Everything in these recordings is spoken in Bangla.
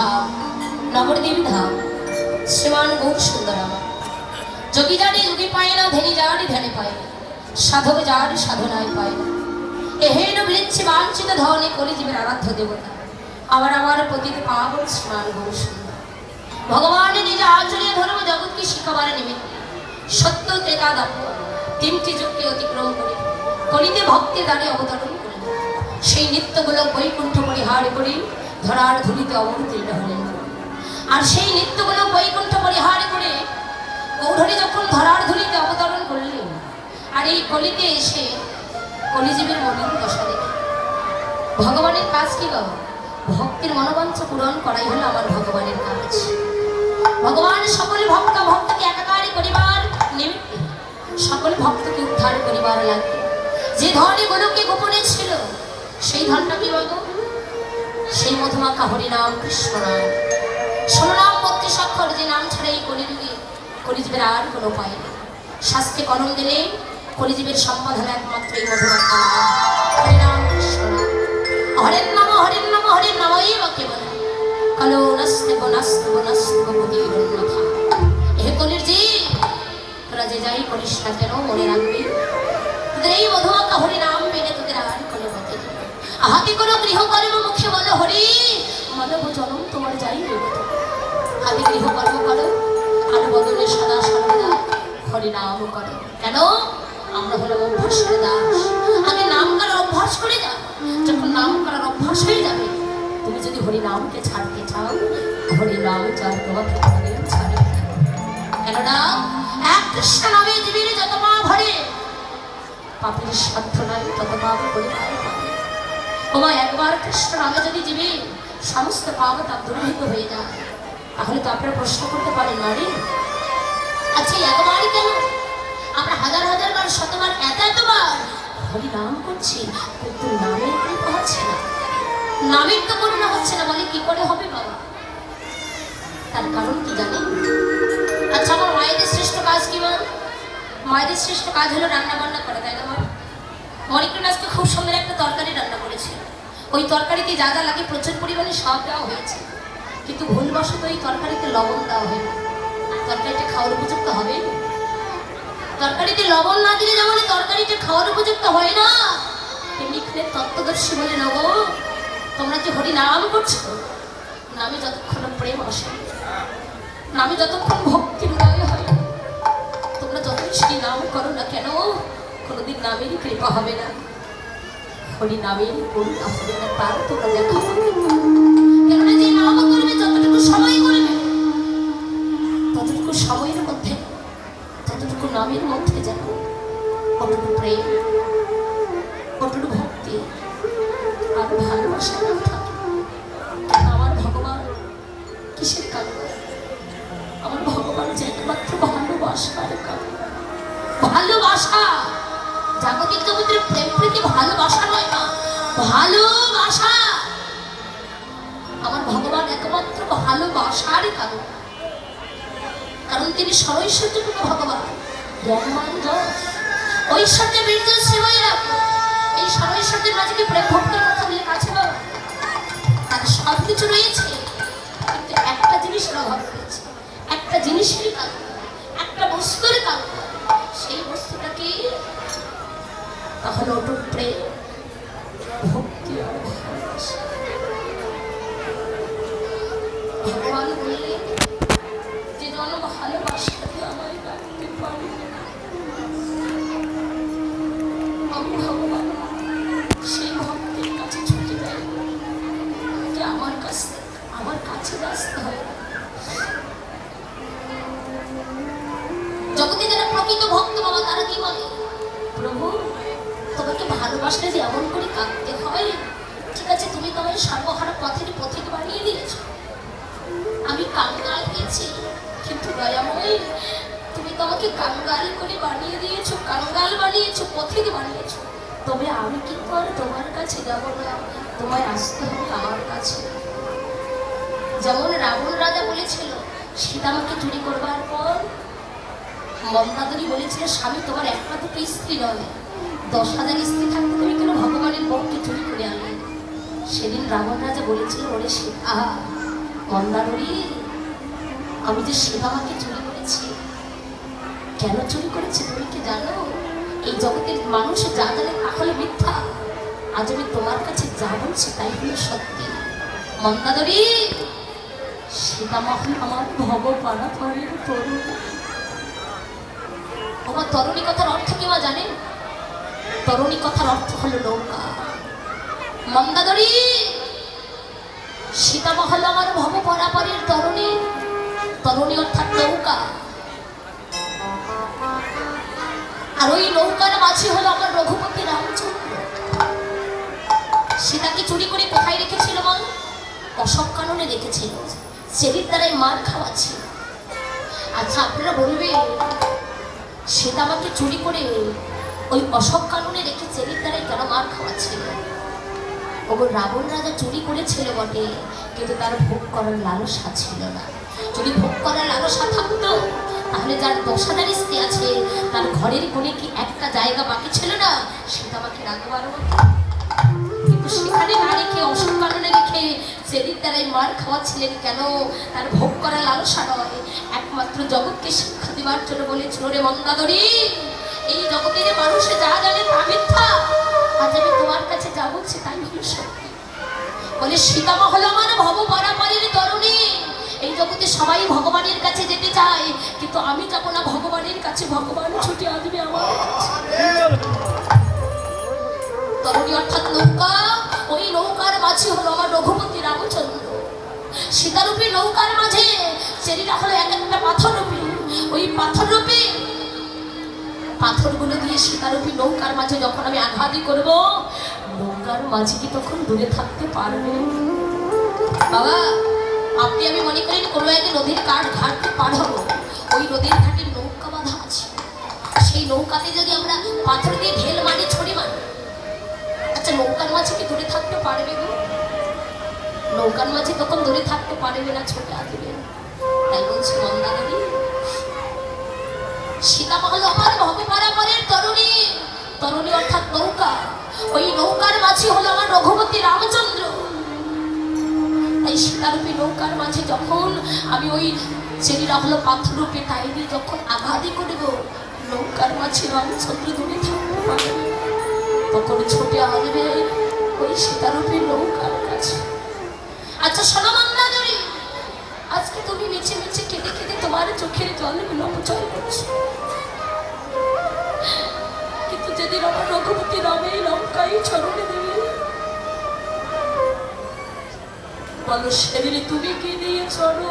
ধাম নবদ্বীপ ধাম, শ্রীমান গৌর সুন্দর আমার যোগী জানি যোগী পায় না, ধনী যারি ধ্যানে পায় না, সাধক যার সাধনায় পায় না। এহেন বৃচ্ছে বাঞ্ছিত ধনে কলি জীবের আরাধ্য দেবতা। আবার আমার পতিত পাবন শ্রীমান গৌর সুন্দর ভগবান নিজে আচরণীয় ধর্ম জগৎকে শিখাবার নিমিত্ত সত্য ত্রেতা দাপ তিনটি যুগকে অতিক্রম করে কলিতে ভক্তি দ্বারে অবতরণ করলেন সেই নৃত্যগুলো বৈকুণ্ঠ পরিহার করে ধরার ধুলিতে অবতীর্ণ হলেন। আর সেই নৃত্যগুলো বৈকুণ্ঠ পরিহার করে গৌধরী যখন ধরার ধুলিতে অবতরণ করলেন, আর এই কলিতে এসে কলিজীবের মলিন দশা দেখে ভগবানের কাজ কি বাবা? ভক্তির মনোবাঞ্ছা পূরণ করাই হলো আমার ভগবানের কাজ। ভগবান সকল ভক্ত ভক্তকে একাকারী করিবার নিমিত্তে সকল ভক্তকে উদ্ধার করিবার লাগে। যে ধনে গুলোকে গোপনে ছিল, সেই ধনটা কি বলব সেই মধুমাখা হরিনাম কৃষ্ণ নাম। ষোলো নাম বত্রিশ যে নাম ছাড়া এই কলিযুগে কলিজীবের আর কোনো উপায় নেই। শাস্ত্রে কলম দিলে কলিজীবের হলো একমাত্র এই মধুমাখা নাম। হরিনাম কৃষ্ণ নাম। হরের নাম হরের নাম হরের নামই বা কেবল। কলো নস্তে বনস্তে বনস্তে বকুদির অন্যথা হে কলির জি তোরা যে যাই করিস না কেন, মনে রাখবি। তোদের এই মধুমাখা হরি আহাকে কোনো গৃহকর্ম মুখে বলো, হরি। মানব জনম তোমার যাই আগে গৃহকর্ম করো, আর বদলে সদা সর্বদা হরি নাম করো। কেন? আমরা হলো অভ্যাসের দাস। আগে নাম করার অভ্যাস করে যাও। যখন নাম করার অভ্যাস হয়ে যাবে, তুমি যদি হরি নামকে ছাড়তে চাও, হরি নাম যার তোমাকে ছাড়ে কেননা, এক কৃষ্ণ নামে জীবের যত মা ভরে পাপের সাধ্য নাই, তত পাপ পরিবার পাবে ওমা একবার কৃষ্ণ নামে যদি জীবে সমস্ত পাপ তার দুর্ভিক্ষ হয়ে যায়, তাহলে তো আপনারা প্রশ্ন করতে পারেন নারী আচ্ছা একবারই কেন? আমরা হাজার হাজার বার, শতবার, এত এতবার হরি নাম করছি, কিন্তু নামের কৃপা হচ্ছে না। নামের তো করুণা হচ্ছে না, বলে কি করে হবে বাবা? তার কারণ কি জানেন আচ্ছা আমার মায়েদের শ্রেষ্ঠ কাজ কি মা? মায়েদের শ্রেষ্ঠ কাজ হলো রান্না বান্না করা, তাই না মা মরিকুন আজকে খুব সুন্দর একটা তরকারি রান্না করেছে ওই তরকারিতে যা যা লাগে প্রচুর পরিমাণে সব দেওয়া হয়েছে। কিন্তু ভুলবশত ওই তরকারিতে লবণ দেওয়া হয়নি। তরকারিটা খাওয়ার উপযুক্ত হবে? তরকারিতে লবণ না দিলে যেমন তরকারিটা খাওয়ার উপযুক্ত হয় না, তেমনি এখানে তত্ত্বদর্শী বলে নেব। তোমরা যে হরি নাম করছ? নামে যতক্ষণ প্রেম আসে, নামে যতক্ষণ ভক্তি হয়, তোমরা যত সেই নাম করো না কেন কোনোদিন নামেরই কৃপা হবে না। হরি নামের করুণা হবে না, তার তোমরা দেখা পাবে কেননা যে নাম করবে, যতটুকু সময় করবে, ততটুকু সময়ের মধ্যে, ততটুকু নামের মধ্যে যেন কতটুকু প্রেম, কতটুকু ভক্তি আর ভালোবাসা না থাকে। আমার ভগবান কিসের কারণে? আমার ভগবান যে একমাত্র ভালোবাসার কারণ। ভালোবাসা! জাগতিক জগতের প্রেম প্রীতি ভালোবাসা নয় না ভালোবাসা। আমার ভগবান একমাত্র ভালোবাসারই কারণ। কারণ তিনি সরৈশ্বর্যপূর্ণ ভগবান জ্ঞানমান যশ ঐশ্বর্য বীর্য সেবাই রাখো এই সরৈশ্বর্যের মাঝে কি প্রেম ভক্তির কথা উল্লেখ আছে বাবা তার সব কিছু রয়েছে, কিন্তু একটা জিনিসের অভাব রয়েছে। একটা জিনিসের কারণ, একটা বস্তুর কারণ। সেই বস্তুটা কি তাহলে অটুট প্রেম ভক্তি আর ভগবান বললেন যে জন ভালোবাসাতে ভগবান, সেই কাছে যে আমার কাছে আমার কাছে আসতে হয় যারা প্রকৃত ভক্ত বাবা, তারা কি বলে? প্রভু ভালোবাসলে যে এমন করে কাঁদতে হয়? ঠিক আছে, তুমি তোমার সর্বহারা পথের পথিক বানিয়ে দিয়েছ। আমি কাঙ্গাল গেছি, কিন্তু দয়াময়, তুমি তোমাকে কাঙ্গাল করে বানিয়ে দিয়েছ, কাঙ্গাল বানিয়েছো, পথিক বানিয়েছো। তবে আমি কিন্তু আর তোমার কাছে যাব না? তোমায় আসতে হবে আমার কাছে। যেমন রাবণ রাজা বলেছিল সীতামাকে চুরি করবার পর মন্দাদরি বলেছিল, স্বামী তোমার দুটো স্ত্রী নয়। দশ হাজার স্ত্রী থাকতে তুমি কেন ভগবানের বরকে চুরি করে আনলে? সেদিন রাবণ রাজা বলেছিল ওরে সীতা মন্দারী আমি যে সেবামাকে চুরি করেছি, কেন চুরি করেছি তুমি কি জানো? এই জগতের মানুষ যা জানে তাহলে মিথ্যা। আজ আমি তোমার কাছে যা বলছি তাই হলো সত্যি। মন্দাদরী সীতামহল আমার ভব পারাপারের তরুণ আমার তরুণী কথার অর্থ কি মা জানেন? তরুণী কথার অর্থ হলো নৌকা। মন্দাদরী, সীতামহল আমার ভব পরাপরের তরুণী। তরুণী অর্থাৎ নৌকা। আর ওই নৌকার মাঝি হলো আমার রঘুপতি রামচন্দ্র। সীতাকে চুরি করে কোথায় রেখেছিল মন অসব কাননে রেখেছিল সেদিন দ্বারাই মার খাওয়াচ্ছিল আচ্ছা আপনারা বলবেন, সীতা আমাকে চুরি করে ওই অসব কাননে রেখে চেরির দ্বারাই কেন মার খাওয়াচ্ছিল। ওগো রাবণ রাজা চুরি করেছিল বটে, কিন্তু তার ভোগ করার লালসা ছিল না। যদি ভোগ করার লালসা থাকতো, তাহলে যার দশাদারি স্ত্রী আছে, তার ঘরের কোণে কি একটা জায়গা বাকি ছিল না? সেটা আমাকে রাখবার কিন্তু সেখানে না রেখে অসুখ কারণে রেখে সেদিন তারাই মার খাওয়াচ্ছিলেন কেন? তার ভোগ করার লালসা নয়। একমাত্র জগৎকে শিক্ষা দেওয়ার জন্য বলেছিল রে মন্দাদরী এই জগতের মানুষে যা জানে তা মিথ্যা। আজ আমি তোমার কাছে যা বলছি তাই হলো সত্যি। বলে, সীতামহল আমার ভব পরাপারের তরুণী। এই জগতে সবাই ভগবানের কাছে যেতে চায়, কিন্তু আমি যাব না ভগবানের কাছে। ভগবান ছুটে আসবে আমার। তরুণী অর্থাৎ নৌকা, ওই নৌকার মাঝে হলো আমার রঘুপতি রামচন্দ্র। সীতারূপী নৌকার মাঝে সেদিটা হলো এক একটা পাথর রূপী ওই পাথর রূপী পাথরগুলো দিয়ে সীতারূপী নৌকার মাঝে যখন আমি আঘাতই করব, নৌকার মাঝে কি তখন দূরে থাকতে পারবে? বাবা, আপনি আমি মনে করেন কোনো এক নদীর কাঠ ঘাট পার হব। ওই নদীর ঘাটে নৌকা বাঁধা আছে। সেই নৌকাতে যদি আমরা পাথর দিয়ে ঢেল মারি, ছড়ি মারি আচ্ছা নৌকার মাঝে কি দূরে থাকতে পারবে গো? নৌকার মাঝে তখন দূরে থাকতে পারবে না ছোটে আসবে তাই বলছি মন্দারী সীতামহল আমার ভগবানের তরুণী। তরুণী অর্থাৎ নৌকা। ওই নৌকার মাঝে হলো আমার রঘুপতি রামচন্দ্র। তাই সীতারূপী নৌকার মাঝে যখন আমি ওই সেদিরা হলো পাথরূপে তাই দিয়ে যখন আঘাতই করব, নৌকার মাঝে রামচন্দ্র দূরে থাকতে তখন ছুটে আসবে ওই সীতারূপী নৌকার কাছে। আচ্ছা শোনো মন্দাজরি আজকে তুমি মিছে মিছে কেঁদে কেঁদে তোমার চোখের জলগুলো অপচয় করছ কিন্তু যেদিন আমার রঘুপতি রমে লঙ্কাই ছড়নে দেবে বলো সেদিন তুমি কি নিয়ে চলো?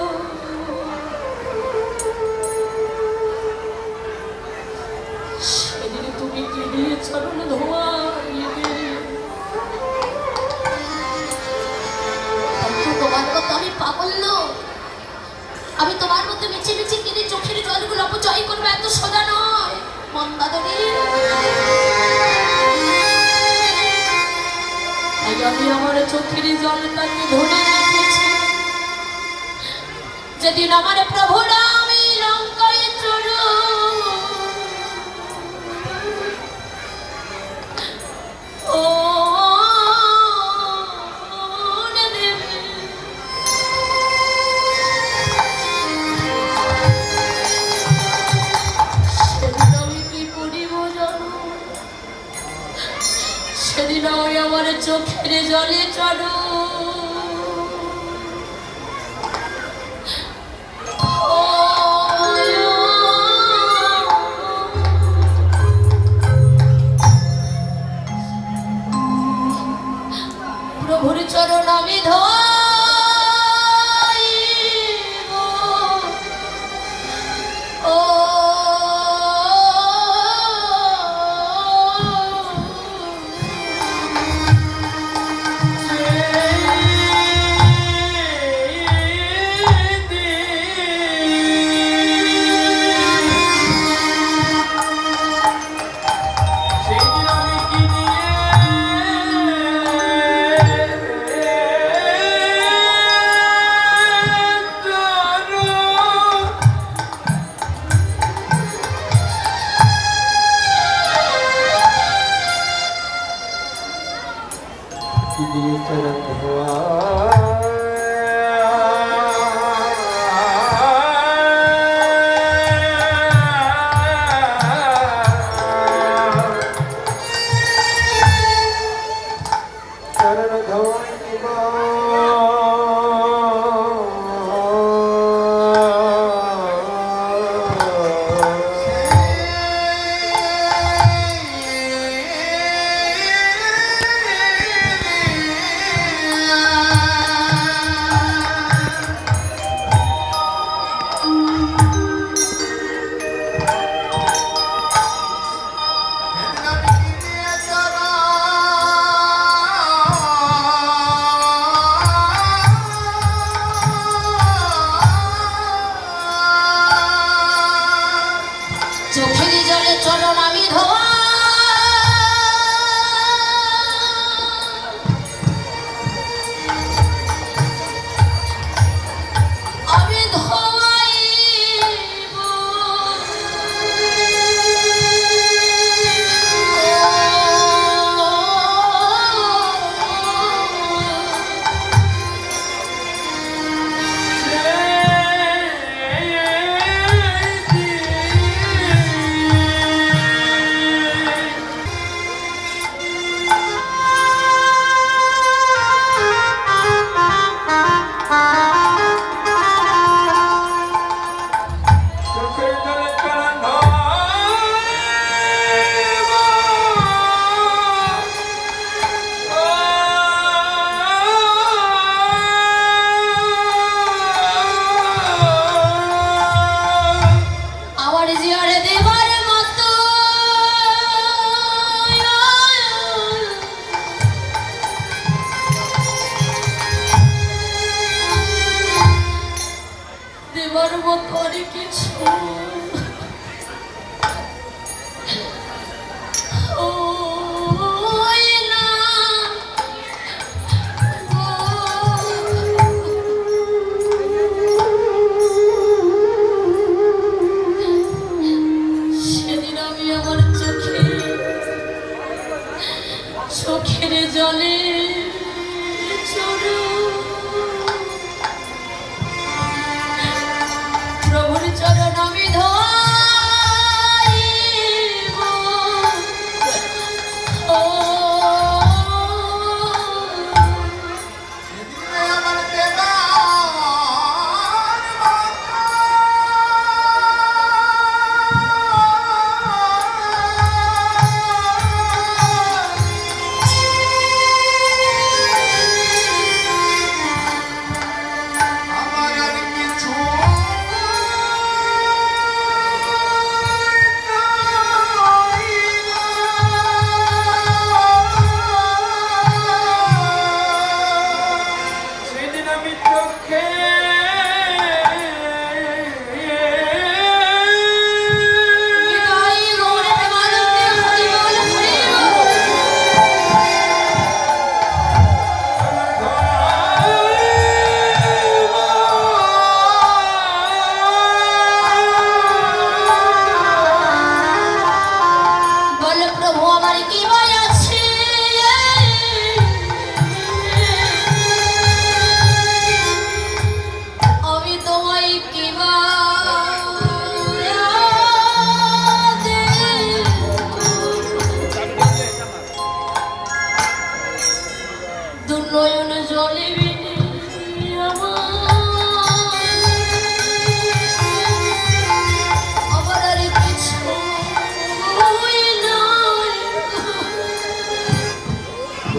চোখের জলে চড়ো। প্রভুর চরণ আমি ধরিব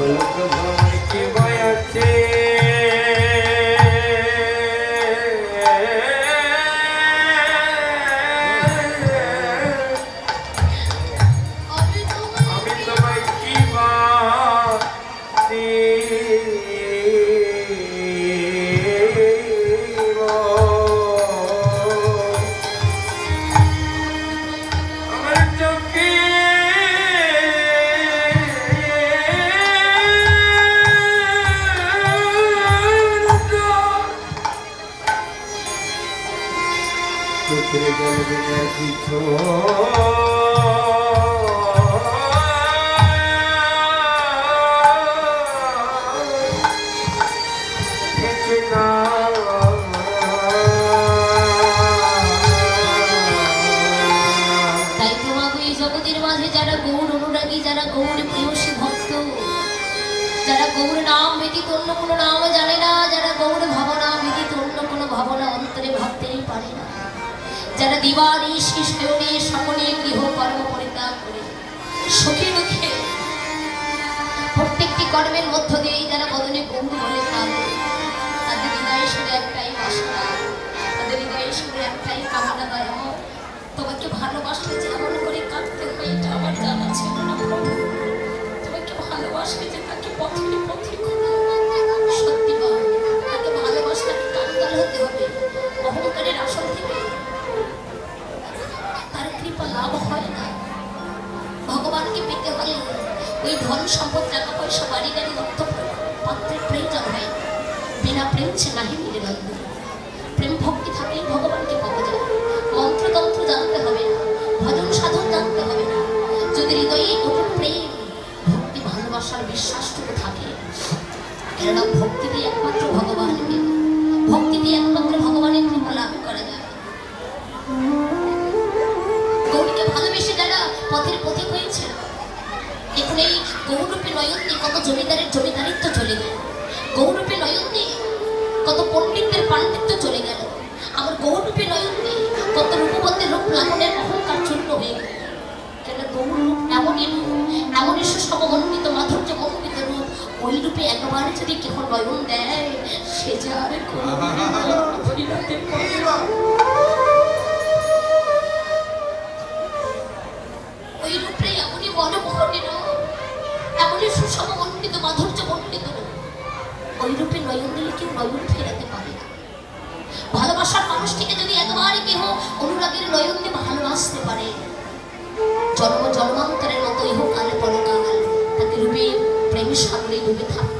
কি বয়াছে কিছু কর্মের মধ্য দিয়েই যারা বদনে বহু বলে কাঁদে তাদের হৃদয়ে শুনে একটাই বাসনা, তাদের হৃদয়ে শুধু একটাই কামনা দয়া তোমাকে ভালোবাসলে যে এমন করে কাঁদতে হয় এটা আমার জানা ছিল না। তোমাকে ভালোবাসলে যে তাকে পথে পথে ওই ধন সম্পদ টাকা পয়সা বাড়ি গাড়ি রক্ত পাত্রের প্রয়োজন হয় বিনা প্রেম সে নাহি মিলে নন্দ প্রেম ভক্তি থাকলেই ভগবানকে পাওয়া যায় মন্ত্রতন্ত্র জানতে হবে না, ভজন সাধন জানতে হবে না। যদি হৃদয়ে অটুট প্রেম, ভক্তি ভালোবাসার বিশ্বাসটুকু থাকে কেননা ভক্তিতে একমাত্র নয়ন দেয়, সে যে আর কোনোদিন ফিরাতে পারে না। ওই রূপে এমনই মনোমোহনীয় এমনই সুষম মণ্ডিত মাধুর্য মণ্ডিত ওই রূপে নয়ন দিলে কেউ নয়ন ফেরাতে পারে না ভালোবাসার মানুষটিকে যদি একেবারে কেহ অনুরাগের নয়ন দিয়ে ভালোবাসতে পারে, জন্ম জন্মান্তরের মতো ইহকালে পরকাল তাকে রূপে প্রেমের সাগরে ডুবে থাকতে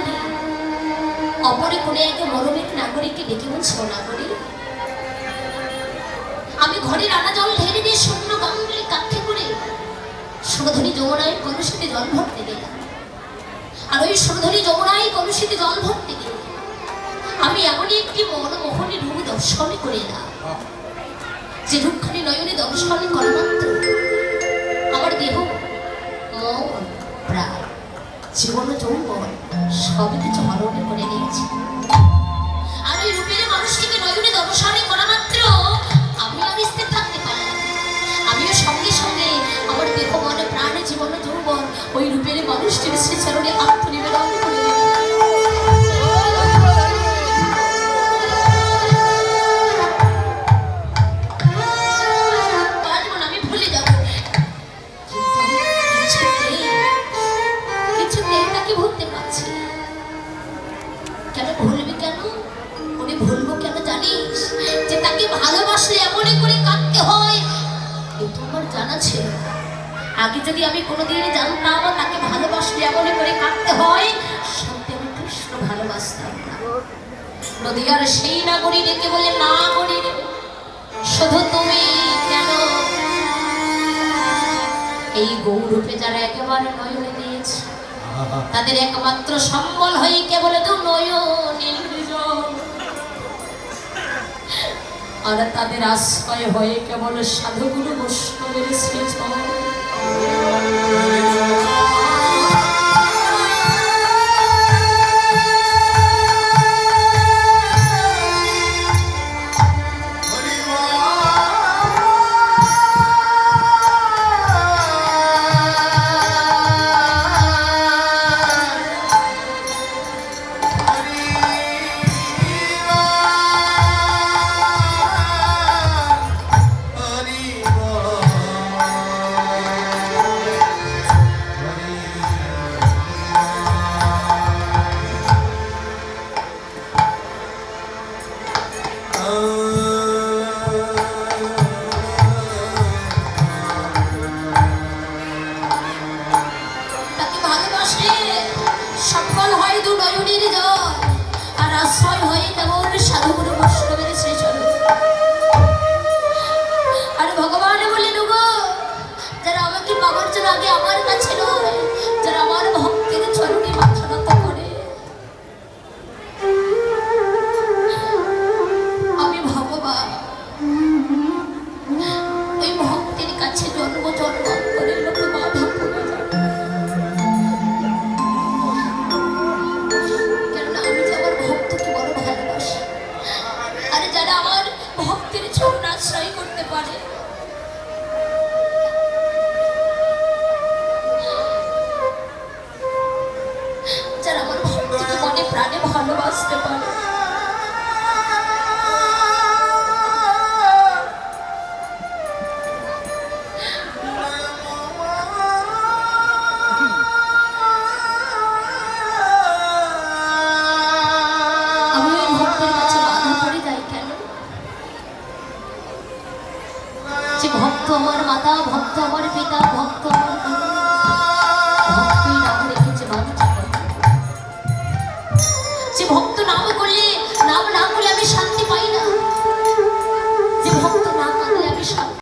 অপরে কোনে এক মরমের নাগরিককে ডেকে বলছে, ও নাগরী আমি ঘরে রান্না জল ঢেলে দিয়ে শূন্য গাঙ্গুলি কাঠে করে সুরধনী যমুনায় কলুষিতে জল ভরতে গেলাম। আর ওই সুরধনী যমুনায় কলুষিতে জল ভরতে গেলাম। আমি এমনই একটি মনমোহনী রূপ দর্শন করে এলাম, যে রূপখানি নয়নে দর্শন করা মাত্র। আমার দেহ মন প্রায় জীবন যৌবন সবই কিছু হরণে করে নিয়েছি। আমি রূপের মানুষটিকে নয়নে দর্শনে করা মাত্র আমি আর স্থির থাকতে পারি আমিও সঙ্গে সঙ্গে আমার দেহ মনে প্রাণে জীবন দুর্বল ওই রূপের মানুষটির শ্রীচরণে আত্মনিবেদন আগে যদি আমি কোনোদিন জানতাম তাকে ভালোবাসলে এমনই করে কাঁদতে হয়, সত্যি আমি কৃষ্ণ ভালোবাসতাম নদীয়ার সেই নাগরী ডেকে বলে না গরি, শুধু তুমি কেন? এই গৌরূপে যারা একেবারে নয়নে দিয়েছে তাদের একমাত্র সম্বল হয়ে কেবল তো জল। আর তাদের আশ্রয় হয়ে কেবল সাধুগুরু বৈষ্ণবের শ্রীচরণ। Thank you. আর ভগবান বললেন গো যারা আমাকে পাওয়ার জন্য আগে আমার কাছে রো ভালোবাসতে পারে আমি